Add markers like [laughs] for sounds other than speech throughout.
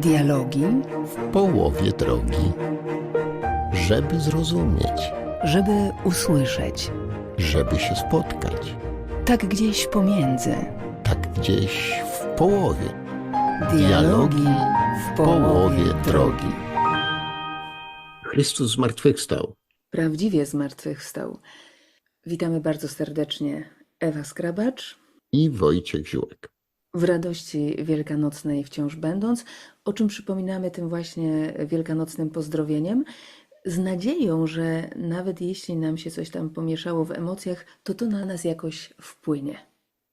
Dialogi, w połowie drogi, żeby zrozumieć, żeby usłyszeć. żeby się spotkać, Tak gdzieś pomiędzy. tak gdzieś w połowie, Dialogi w połowie drogi. Chrystus zmartwychwstał. Prawdziwie zmartwychwstał. Witamy bardzo serdecznie. Ewa Skrabacz. I Wojciech Ziółek. W radości wielkanocnej wciąż będąc, o czym przypominamy tym właśnie wielkanocnym pozdrowieniem, z nadzieją, że nawet jeśli nam się coś tam pomieszało w emocjach, to to na nas jakoś wpłynie.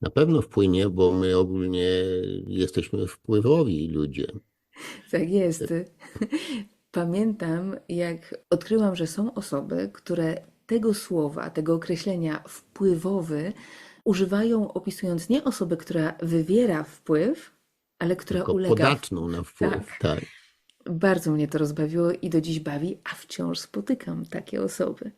Na pewno wpłynie, bo my ogólnie jesteśmy wpływowi ludzie. Tak jest. [laughs] Pamiętam, jak odkryłam, że są osoby, które tego słowa, tego określenia wpływowy używają opisując nie osobę, która wywiera wpływ, ale która Tylko ulega. podatną na wpływ. Tak. tak. Bardzo mnie to rozbawiło i do dziś bawi, a wciąż spotykam takie osoby.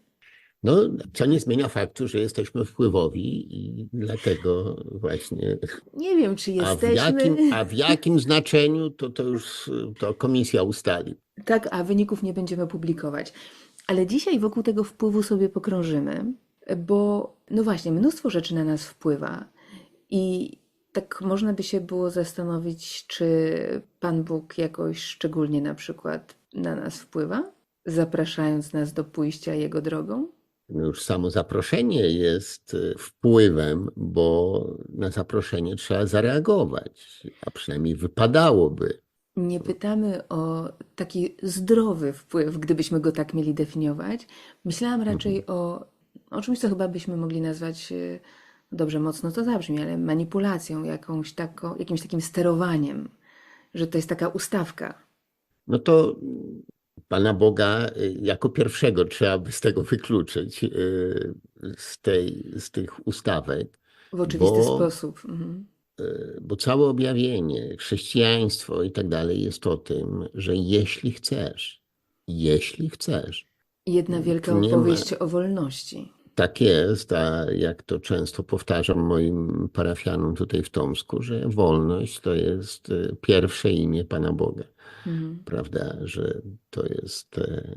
No, co nie zmienia faktu, że jesteśmy wpływowi i dlatego właśnie. Nie wiem, czy A w jesteśmy. jakim, a w jakim znaczeniu, to, to już to komisja ustali. Tak, a wyników nie będziemy publikować. Ale dzisiaj wokół tego wpływu sobie pokrążymy, bo no właśnie, mnóstwo rzeczy na nas wpływa. I tak można by się było zastanowić, czy Pan Bóg jakoś szczególnie na przykład na nas wpływa, zapraszając nas do pójścia Jego drogą? No już samo zaproszenie jest y, wpływem, bo na zaproszenie trzeba zareagować, a przynajmniej wypadałoby. Nie pytamy o taki zdrowy wpływ, gdybyśmy go tak mieli definiować. Myślałam raczej o, o czymś, co chyba byśmy mogli nazwać, e, dobrze, mocno to zabrzmi, ale manipulacją, jakąś taką, jakimś takim sterowaniem, że to jest taka ustawka. No to Pana Boga y, jako pierwszego trzeba by z tego wykluczyć, y, z, tej, z tych ustawek. W oczywisty Bo- sposób. Mhm. Y, Bo całe objawienie, chrześcijaństwo i tak dalej jest o tym, że jeśli chcesz, jeśli chcesz, Jedna wielka nie ma- opowieść o wolności. tak jest, a jak to często powtarzam moim parafianom tutaj w Tomsku, że wolność to jest y, pierwsze imię Pana Boga, Mhm. prawda? Że to jest e,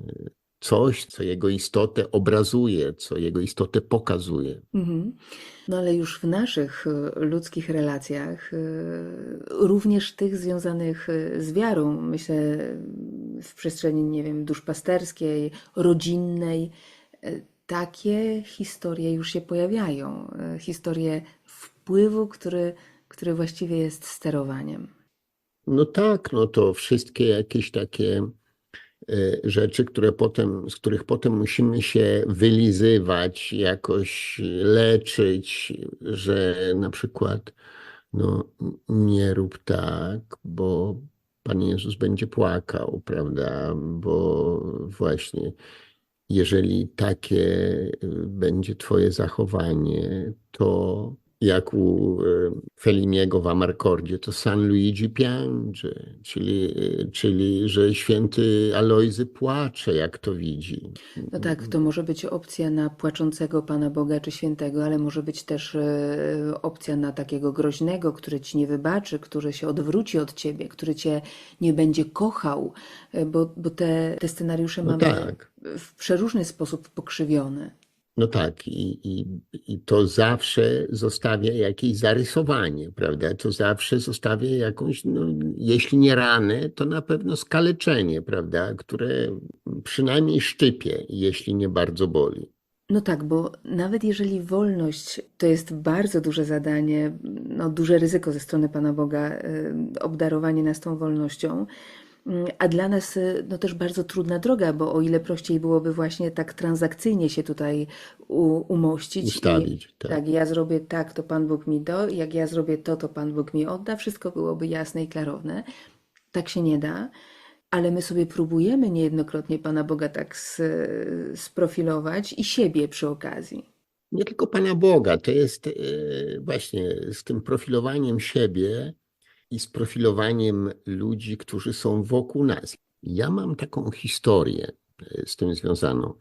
coś, co Jego istotę obrazuje, co Jego istotę pokazuje. Mhm. No ale już w naszych e, ludzkich relacjach, e, również tych związanych e, z wiarą, myślę w przestrzeni, nie wiem, duszpasterskiej, rodzinnej, takie historie już się pojawiają. Historie wpływu, który, który właściwie jest sterowaniem. No tak, no to wszystkie jakieś takie rzeczy, które potem, z których potem musimy się wylizywać, jakoś leczyć, że na przykład no, nie rób tak, bo Pan Jezus będzie płakał, prawda? Bo właśnie jeżeli takie y, będzie Twoje zachowanie, to jak u y, Feliniego w Amarkordzie, to San Luigi piange, czyli, y, czyli że święty Alojzy płacze, jak to widzi. No tak, to może być opcja na płaczącego Pana Boga czy świętego, ale może być też e, opcja na takiego groźnego, który ci nie wybaczy, który się odwróci od ciebie, który cię nie będzie kochał, bo, bo te, te scenariusze No mamy tak. w przeróżny sposób pokrzywione. No tak, i, i, i to zawsze zostawia jakieś zarysowanie, prawda? To zawsze zostawia jakąś, no, jeśli nie ranę, to na pewno skaleczenie, prawda? Które przynajmniej szczypie, jeśli nie bardzo boli. No tak, bo nawet jeżeli wolność to jest bardzo duże zadanie, no duże ryzyko ze strony Pana Boga, e, obdarowanie nas tą wolnością, a dla nas e, no też bardzo trudna droga, bo o ile prościej byłoby właśnie tak transakcyjnie się tutaj umościć. Ustawić, I, tak. tak, ja zrobię tak, to Pan Bóg mi da, jak ja zrobię to, to Pan Bóg mi odda, wszystko byłoby jasne i klarowne. Tak się nie da. Ale my sobie próbujemy niejednokrotnie Pana Boga tak sprofilować i siebie przy okazji. Nie tylko Pana Boga, to jest e, właśnie z tym profilowaniem siebie i z profilowaniem ludzi, którzy są wokół nas. Ja mam taką historię e, z tym związaną.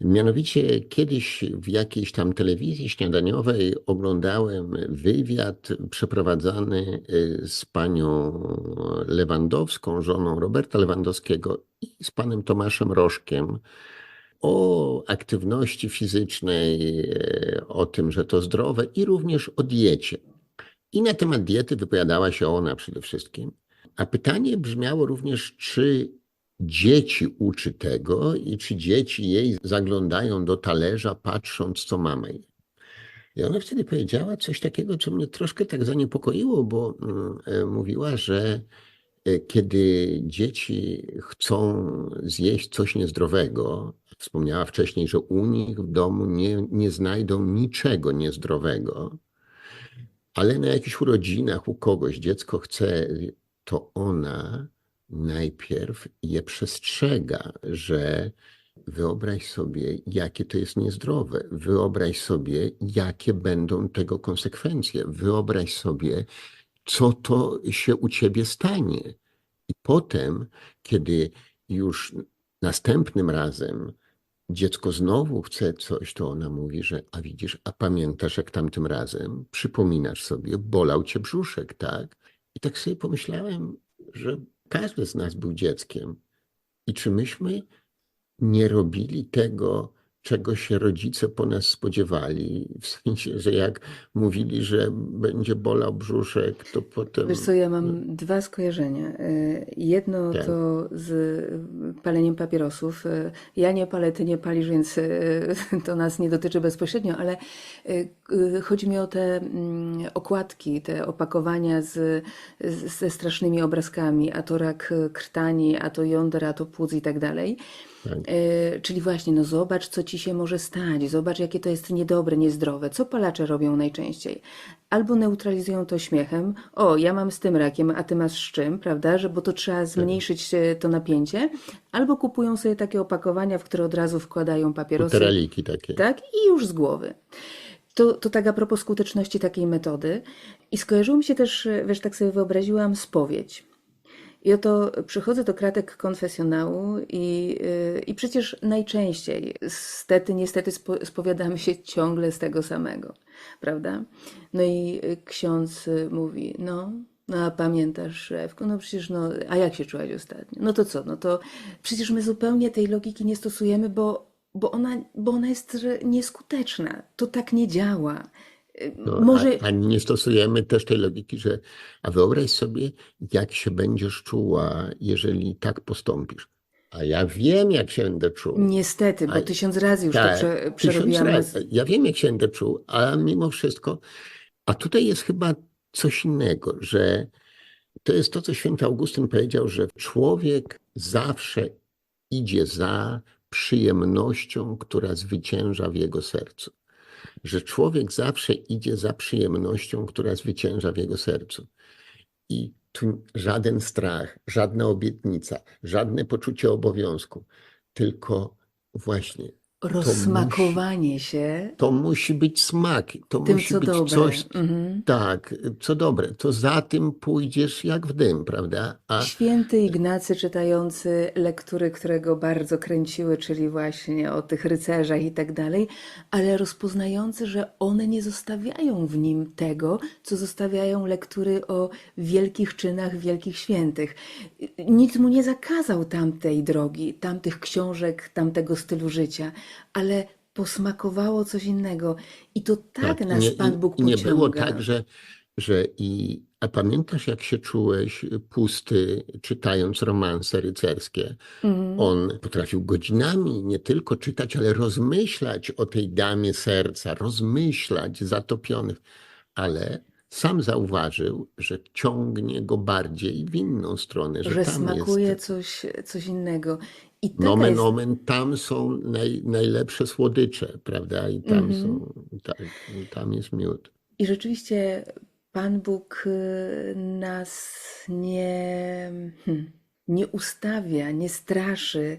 Mianowicie kiedyś w jakiejś tam telewizji śniadaniowej oglądałem wywiad przeprowadzany y, z panią Lewandowską, żoną Roberta Lewandowskiego i z panem Tomaszem Rożkiem o aktywności fizycznej, y, o tym, że to zdrowe i również o diecie. I na temat diety wypowiadała się ona przede wszystkim. A pytanie brzmiało również, czy dzieci uczy tego i czy dzieci jej zaglądają do talerza, patrząc, co mama je. I ona wtedy powiedziała coś takiego, co mnie troszkę tak zaniepokoiło, bo mm, e, mówiła, że e, kiedy dzieci chcą zjeść coś niezdrowego, wspomniała wcześniej, że u nich w domu nie, nie znajdą niczego niezdrowego, ale na jakichś urodzinach u kogoś dziecko chce, to ona najpierw je przestrzega, że wyobraź sobie, jakie to jest niezdrowe. Wyobraź sobie, jakie będą tego konsekwencje. Wyobraź sobie, co to się u ciebie stanie. I potem, kiedy już następnym razem dziecko znowu chce coś, to ona mówi, że a widzisz, a pamiętasz jak tamtym razem, przypominasz sobie, bolał cię brzuszek, tak? I tak sobie pomyślałem, że każdy z nas był dzieckiem. I czy myśmy nie robili tego, czego się rodzice po nas spodziewali? W sensie, że jak mówili, że będzie bolał brzuszek, to potem. Wiesz co, ja mam dwa skojarzenia. Y, Jedno Tak. to z paleniem papierosów. Y, Ja nie palę, ty nie palisz, więc y, to nas nie dotyczy bezpośrednio, ale y, y, chodzi mi o te mm, okładki, te opakowania z, ze strasznymi obrazkami, a to rak krtani, a to jąder, a to płuc i tak dalej. Tak. E, Czyli właśnie, no zobacz, co ci się może stać, zobacz, jakie to jest niedobre, niezdrowe. Co palacze robią najczęściej? Albo neutralizują to śmiechem, o, ja mam z tym rakiem, a ty masz z czym, prawda, że bo to trzeba zmniejszyć e, to napięcie, albo kupują sobie takie opakowania, w które od razu wkładają papierosy, Teraliki takie. tak, i już z głowy. To, to tak a propos skuteczności takiej metody. I skojarzyło mi się też, e, wiesz, tak sobie wyobraziłam, spowiedź. I oto przychodzę do kratek konfesjonału i, yy, i przecież najczęściej, stety, niestety spo, spowiadamy się ciągle z tego samego, prawda? No i y, ksiądz y, mówi, no, no a pamiętasz, Szewku, no przecież, no, a jak się czułaś ostatnio? No to co, no to przecież my zupełnie tej logiki nie stosujemy, bo, bo, ona, bo ona jest nieskuteczna. To tak nie działa. No, Może... a, a nie stosujemy też tej logiki, że a wyobraź sobie, jak się będziesz czuła, jeżeli tak postąpisz. A ja wiem, jak się będę czuł. Niestety, bo A- tysiąc razy już Tak, to prze, przerobiłam. razy. Ja wiem, jak się będę czuł, a mimo wszystko, a tutaj jest chyba coś innego, że to jest to, co święty Augustyn powiedział, że człowiek zawsze idzie za przyjemnością, która zwycięża w jego sercu. Że człowiek zawsze idzie za przyjemnością, która zwycięża w jego sercu. I tu żaden strach, żadna obietnica, żadne poczucie obowiązku, tylko właśnie Rozsmakowanie się to musi być smak, to tym, musi być dobre. coś, Mhm. tak, co dobre, to za tym pójdziesz jak w dym, prawda? A Święty Ignacy czytający lektury, które go bardzo kręciły, czyli właśnie o tych rycerzach i tak dalej, ale rozpoznający, że one nie zostawiają w nim tego, co zostawiają lektury o wielkich czynach wielkich świętych. Nikt mu nie zakazał tamtej drogi, tamtych książek, tamtego stylu życia, ale posmakowało coś innego. I to tak, nas nie, Pan Bóg i nie pociąga. było tak, że, że i, a pamiętasz jak się czułeś pusty, czytając romanse rycerskie? Mhm. On potrafił godzinami nie tylko czytać, ale rozmyślać o tej damie serca, rozmyślać zatopionych, ale sam zauważył, że ciągnie go bardziej w inną stronę, że, że smakuje jest coś, coś innego. I nomen jest, omen, tam są naj, najlepsze słodycze, prawda? I tam Mhm. są, tak, tam jest miód. I rzeczywiście Pan Bóg y, nas nie, hmm, nie ustawia, nie straszy,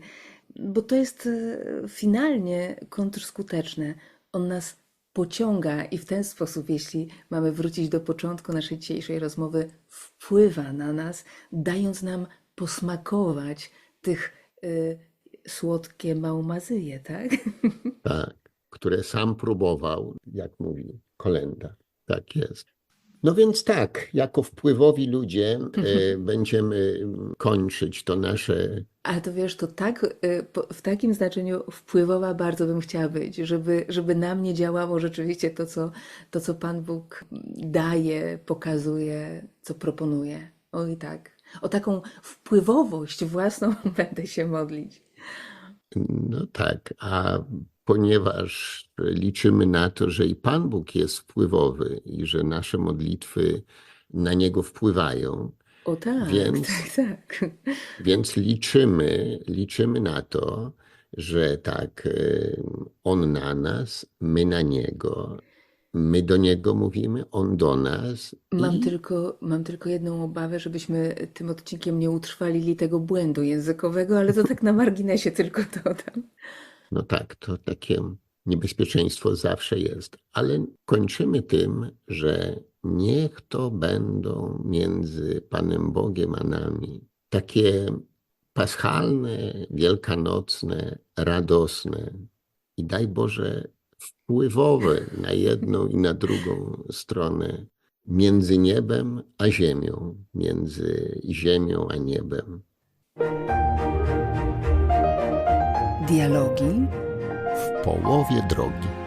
bo to jest y, finalnie kontrskuteczne. On nas pociąga i w ten sposób, jeśli mamy wrócić do początku naszej dzisiejszej rozmowy, wpływa na nas, dając nam posmakować tych y, słodkie małmazyje, tak? [laughs] Tak, które sam próbował, jak mówi kolenda. Tak jest. No więc tak, jako wpływowi ludzie e, [laughs] będziemy kończyć to nasze. Ale to wiesz, to tak, y, po- w takim znaczeniu wpływowa bardzo bym chciała być, żeby, żeby na mnie działało rzeczywiście to co, to, co Pan Bóg daje, pokazuje, co proponuje. Oj tak. O taką wpływowość własną [laughs] będę się modlić. No tak, a ponieważ liczymy na to, że i Pan Bóg jest wpływowy i że nasze modlitwy na niego wpływają, O tak, Więc- [laughs] tak, tak. Więc liczymy, liczymy na to, że tak, on na nas, my na niego, my do niego mówimy, on do nas. Mam i, tylko, mam tylko jedną obawę, żebyśmy tym odcinkiem nie utrwalili tego błędu językowego, ale to tak na marginesie tylko dodam. No tak, to takie niebezpieczeństwo zawsze jest, ale kończymy tym, że niech to będą między Panem Bogiem a nami takie paschalne, wielkanocne, radosne i daj Boże wpływowe na jedną i na drugą stronę, między niebem a ziemią, między ziemią a niebem. Dialogi W połowie drogi.